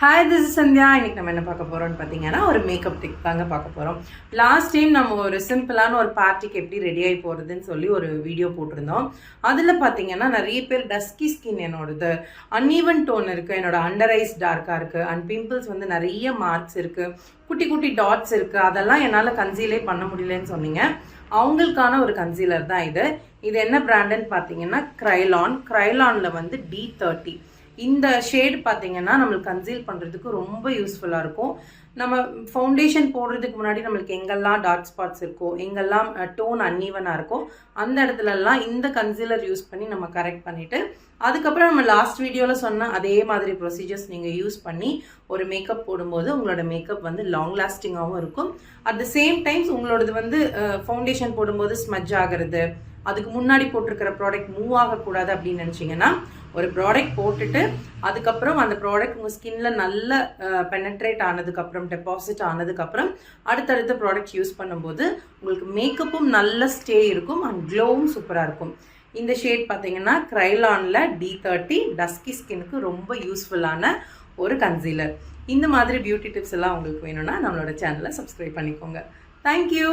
Hi this Sandhya இன்றைக்கி நம்ம என்ன பார்க்க போகிறோம்னு பார்த்தீங்கன்னா ஒரு மேக்கப் டிக் தாங்க பார்க்க போகிறோம் லாஸ்ட் டைம் நம்ம ஒரு சிம்பிளான ஒரு பார்ட்டிக்கு எப்படி ரெடி ஆகி போகிறதுன்னு சொல்லி ஒரு வீடியோ போட்டிருந்தோம். அதில் பார்த்தீங்கன்னா நிறைய பேர் டஸ்கி ஸ்கின் என்னோடது அன்ஈவன் டோன் இருக்குது என்னோட அண்டர் ஐஸ் டார்க்காக இருக்குது அண்ட் பிம்பிள்ஸ் வந்து நிறைய மார்க்ஸ் இருக்குது குட்டி குட்டி டாட்ஸ் இருக்குது அதெல்லாம் என்னால் கன்சீலே பண்ண முடியலன்னு சொன்னீங்க. அவங்களுக்கான ஒரு கன்சீலர் தான் இது. இது என்ன பிராண்டுன்னு பார்த்தீங்கன்னா க்ரைலான் க்ரைலானில் வந்து டி தேர்ட்டி இந்த ஷேடு பார்த்தீங்கன்னா நம்மளுக்கு கன்சீல் பண்ணுறதுக்கு ரொம்ப யூஸ்ஃபுல்லாக இருக்கும். நம்ம ஃபவுண்டேஷன் போடுறதுக்கு முன்னாடி நம்மளுக்கு எங்கெல்லாம் டார்க் ஸ்பாட்ஸ் இருக்கோ எங்கெல்லாம் டோன் அன்ஈவனாக இருக்கோ அந்த இடத்துலலாம் இந்த கன்சீலர் யூஸ் பண்ணி நம்ம கரெக்ட் பண்ணிவிட்டு அதுக்கப்புறம் நம்ம லாஸ்ட் வீடியோவில் சொன்ன அதே மாதிரி ப்ரொசீஜர்ஸ் நீங்கள் யூஸ் பண்ணி ஒரு மேக்கப் போடும்போது உங்களோட மேக்கப் வந்து லாங் லாஸ்டிங்காகவும் இருக்கும். அட் த சேம் டைம்ஸ் உங்களோடது வந்து ஃபவுண்டேஷன் போடும்போது ஸ்மஜ் ஆகிறது அதுக்கு முன்னாடி போட்டிருக்கிற ப்ராடக்ட் மூவ் ஆகக்கூடாது அப்படின்னு நினச்சிங்கன்னா ஒரு ப்ராடக்ட் போட்டுட்டு அதுக்கப்புறம் அந்த ப்ராடக்ட் உங்கள் ஸ்கின்ல நல்ல பெனட்ரேட் ஆனதுக்கப்புறம் டெபாசிட் ஆனதுக்கப்புறம் அடுத்தடுத்த ப்ராடக்ட் யூஸ் பண்ணும்போது உங்களுக்கு மேக்கப்பும் நல்ல ஸ்டே இருக்கும் அண்ட் க்ளோவும் சூப்பராக இருக்கும். இந்த ஷேட் பார்த்தீங்கன்னா க்ரைலானில் டி தேர்ட்டி டஸ்கி ஸ்கின்னுக்கு ரொம்ப யூஸ்ஃபுல்லான ஒரு கன்சீலர் இந்த மாதிரி பியூட்டி டிப்ஸ் எல்லாம் உங்களுக்கு வேணும்னா நம்மளோட சேனலை சப்ஸ்கிரைப் பண்ணிக்கோங்க. தேங்க்யூ